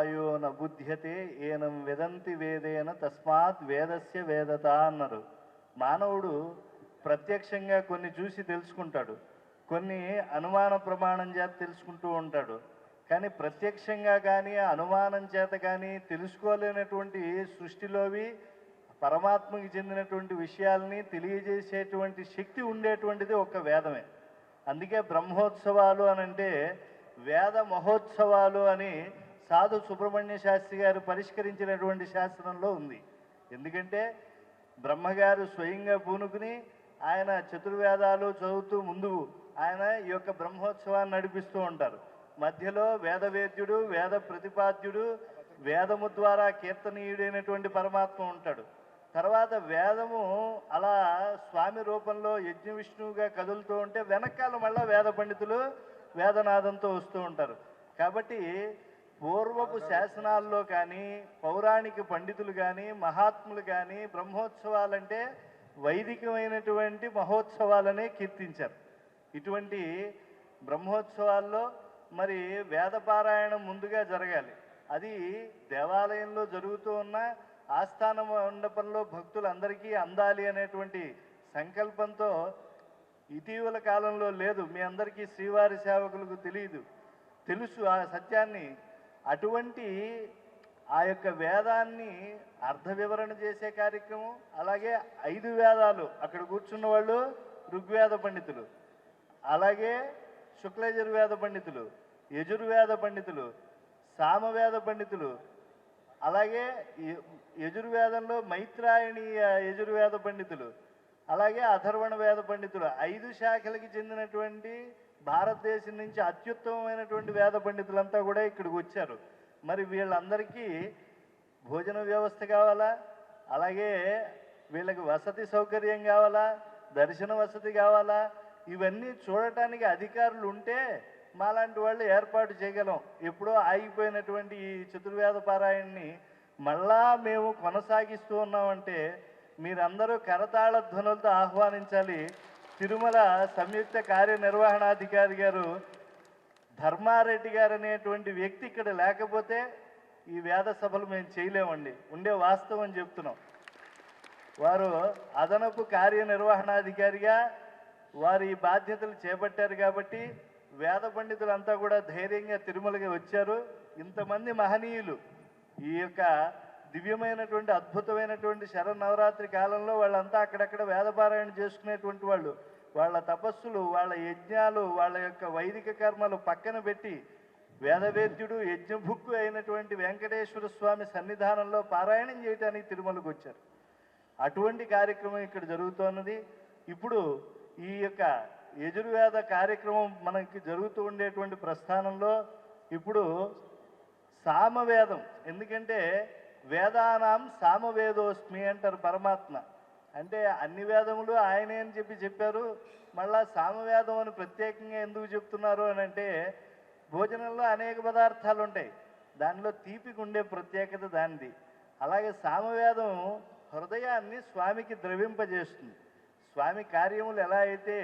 వాయో న బుధ్యతే ఏనం వెదంతి వేదేన తస్మాత్ వేదస్య వేదత అన్నారు. మానవుడు ప్రత్యక్షంగా కొన్ని చూసి తెలుసుకుంటాడు. కొన్ని అనుమాన ప్రమాణం చేత తెలుసుకుంటూ ఉంటాడు. కానీ ప్రత్యక్షంగా కానీ అనుమానం చేత కానీ తెలుసుకోలేనటువంటి సృష్టిలోవి పరమాత్మకి చెందినటువంటి విషయాల్ని తెలియజేసేటువంటి శక్తి ఉండేటువంటిది ఒక వేదమే. అందుకే బ్రహ్మోత్సవాలు అనంటే వేద మహోత్సవాలు అని సాధు సుబ్రహ్మణ్య శాస్త్రి గారు పరిష్కరించినటువంటి శాస్త్రంలో ఉంది. ఎందుకంటే బ్రహ్మగారు స్వయంగా పూనుకుని ఆయన చతుర్వేదాలు చదువుతూ ముందు ఆయన ఈ యొక్క బ్రహ్మోత్సవాన్ని నడిపిస్తూ ఉంటారు. మధ్యలో వేదవేద్యుడు వేద ప్రతిపాద్యుడు వేదము ద్వారా కీర్తనీయుడైనటువంటి పరమాత్మ ఉంటాడు. తర్వాత వేదము అలా స్వామి రూపంలో యజ్ఞ విష్ణువుగా కదులుతూ ఉంటే వెనకాల మళ్ళా వేద పండితులు వేదనాదంతో వస్తూ ఉంటారు. కాబట్టి పూర్వపు శాసనాల్లో కానీ పౌరాణిక పండితులు కానీ మహాత్ములు కానీ బ్రహ్మోత్సవాలంటే వైదికమైనటువంటి మహోత్సవాలనే కీర్తించారు. ఇటువంటి బ్రహ్మోత్సవాల్లో మరి వేదపారాయణం ముందుగా జరగాలి. అది దేవాలయంలో జరుగుతూ ఉన్న ఆస్థాన మండపంలో భక్తులందరికీ అందాలి అనేటువంటి సంకల్పంతో ఇటీవల కాలంలో లేదు. మీ అందరికీ శ్రీవారి సేవకులకు తెలియదు. తెలుసు ఆ సత్యాన్ని. అటువంటి ఆ యొక్క వేదాన్ని అర్థ వివరణ చేసే కార్యక్రమం అలాగే ఐదు వేదాలు అక్కడ కూర్చున్న వాళ్ళు ఋగ్వేద పండితులు అలాగే శుక్లయజుర్వేద పండితులు యజుర్వేద పండితులు సామవేద పండితులు అలాగే యజుర్వేదంలో మైత్రాయణీయ యజుర్వేద పండితులు అలాగే అథర్వణ వేద పండితులు ఐదు శాఖలకి చెందినటువంటి భారతదేశం నుంచి అత్యుత్తమమైనటువంటి వేద పండితులంతా కూడా ఇక్కడికి వచ్చారు. మరి వీళ్ళందరికీ భోజన వ్యవస్థ కావాలా? అలాగే వీళ్ళకి వసతి సౌకర్యం కావాలా? దర్శన వసతి కావాలా? ఇవన్నీ చూడటానికి అధికారులు ఉంటే మాలాంటి వాళ్ళు ఏర్పాటు చేయగలం. ఎప్పుడో ఆగిపోయినటువంటి ఈ చతుర్వేద పారాయణని మళ్ళా మేము కొనసాగిస్తూ ఉన్నామంటే మీరందరూ కరతాళ ధ్వనులతో ఆహ్వానించాలి. తిరుమల సంయుక్త కార్యనిర్వహణాధికారి గారు ధర్మారెడ్డి గారు అనేటువంటి వ్యక్తి ఇక్కడ లేకపోతే ఈ వేద సభలు మేము చేయలేమండి. ఉండే వాస్తవం చెప్తున్నాం. వారు అదనపు కార్యనిర్వహణాధికారిగా వారు ఈ బాధ్యతలు చేపట్టారు కాబట్టి వేద పండితులంతా కూడా ధైర్యంగా తిరుమలకి వచ్చారు. ఇంతమంది మహనీయులు ఈ యొక్క దివ్యమైనటువంటి అద్భుతమైనటువంటి శరన్నవరాత్రి కాలంలో వాళ్ళంతా అక్కడక్కడ వేదపారాయణ చేసుకునేటువంటి వాళ్ళు. వాళ్ళ తపస్సులు వాళ్ళ యజ్ఞాలు వాళ్ళ యొక్క వైదిక కర్మలు పక్కన పెట్టి వేదవేద్యుడు యజ్ఞభుక్కు అయినటువంటి వెంకటేశ్వర స్వామి సన్నిధానంలో పారాయణం చేయడానికి తిరుమలకు వచ్చారు. అటువంటి కార్యక్రమం ఇక్కడ జరుగుతున్నది. ఇప్పుడు ఈ యొక్క యజుర్వేద కార్యక్రమం మనకి జరుగుతూ ఉండేటువంటి ప్రస్థానంలో ఇప్పుడు సామవేదం. ఎందుకంటే వేదానాం సామవేదోస్మి అంటారు పరమాత్మ. అంటే అన్ని వేదములు ఆయనే అని చెప్పి చెప్పారు. మళ్ళా సామవేదం అని ప్రత్యేకంగా ఎందుకు చెప్తున్నారు అని అంటే భోజనంలో అనేక పదార్థాలు ఉంటాయి. దానిలో తీపికి ఉండే ప్రత్యేకత దానిది. అలాగే సామవేదం హృదయాన్ని స్వామికి ద్రవింపజేస్తుంది. స్వామి కార్యములు ఎలా అయితే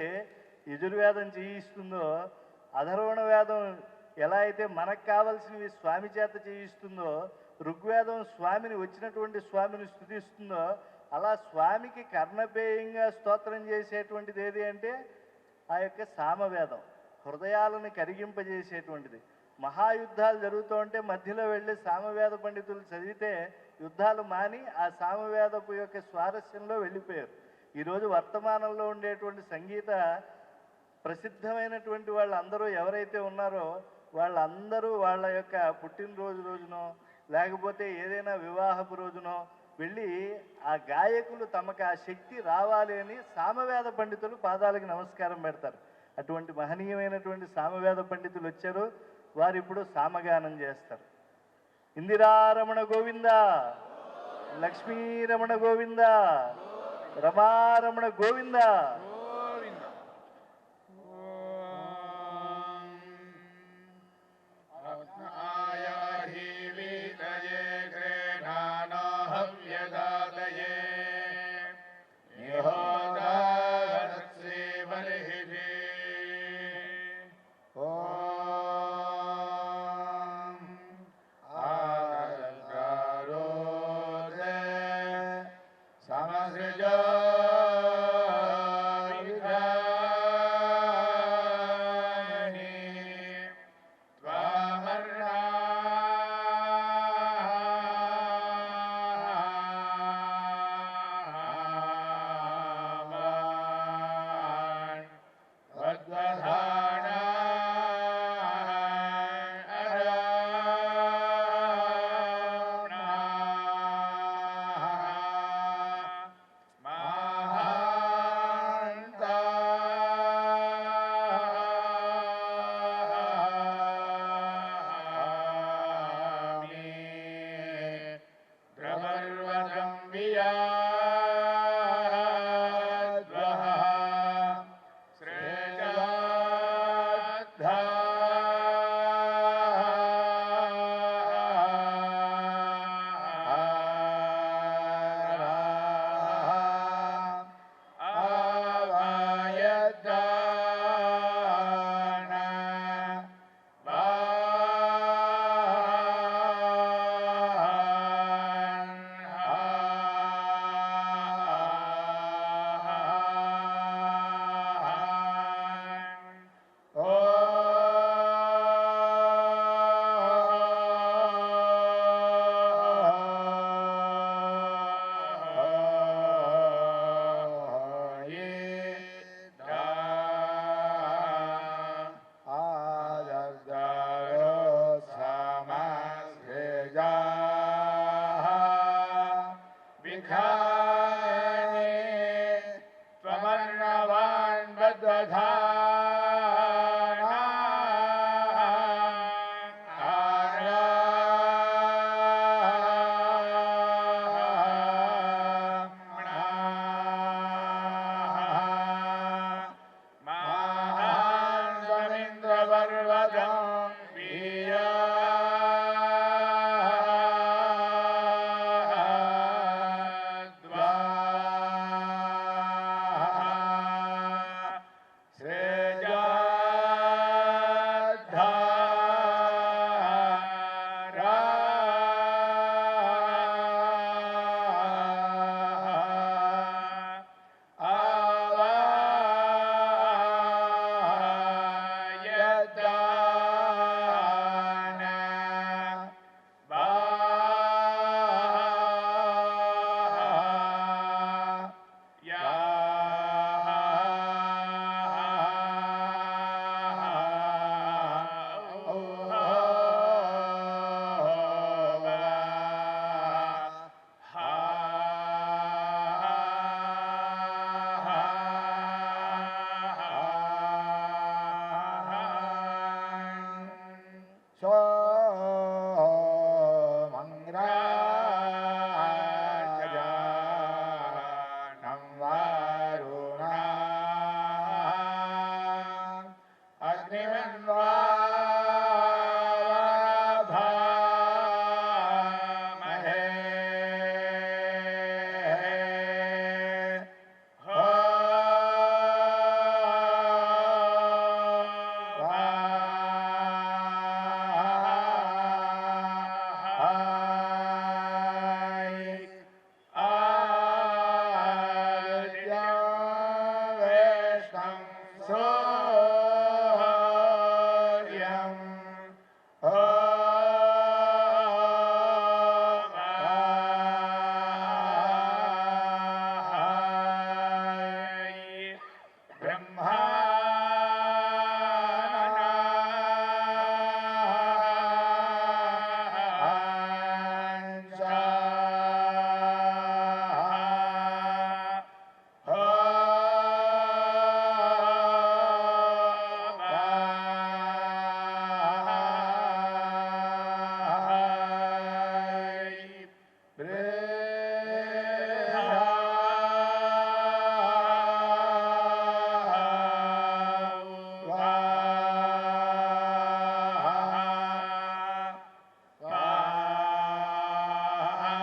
యజుర్వేదం చేయిస్తుందో అధర్వణ వేదం ఎలా అయితే మనకు కావలసినవి స్వామి చేత చేయిస్తుందో ఋగ్వేదం స్వామిని వచ్చినటువంటి స్వామిని స్థుతిస్తుందో అలా స్వామికి కర్ణపేయంగా స్తోత్రం చేసేటువంటిది ఏది అంటే ఆ యొక్క సామవేదం హృదయాలను కరిగింపజేసేటువంటిది. మహాయుద్ధాలు జరుగుతూ ఉంటే మధ్యలో వెళ్ళి సామవేద పండితులు చదివితే యుద్ధాలు మాని ఆ సామవేదపు యొక్క స్వారస్యంలో వెళ్ళిపోయారు. ఈరోజు వర్తమానంలో ఉండేటువంటి సంగీత ప్రసిద్ధమైనటువంటి వాళ్ళందరూ ఎవరైతే ఉన్నారో వాళ్ళందరూ వాళ్ళ యొక్క పుట్టినరోజు రోజునో లేకపోతే ఏదైనా వివాహపు రోజునో వెళ్ళి ఆ గాయకులు తమకు ఆ శక్తి రావాలి అని సామవేద పండితులు పాదాలకు నమస్కారం పెడతారు. అటువంటి మహనీయమైనటువంటి సామవేద పండితులు వచ్చారు. వారు ఇప్పుడు సామగానం చేస్తారు. ఇందిరారమణ గోవింద లక్ష్మీరమణ గోవింద రమారమణ గోవింద Hallelujah.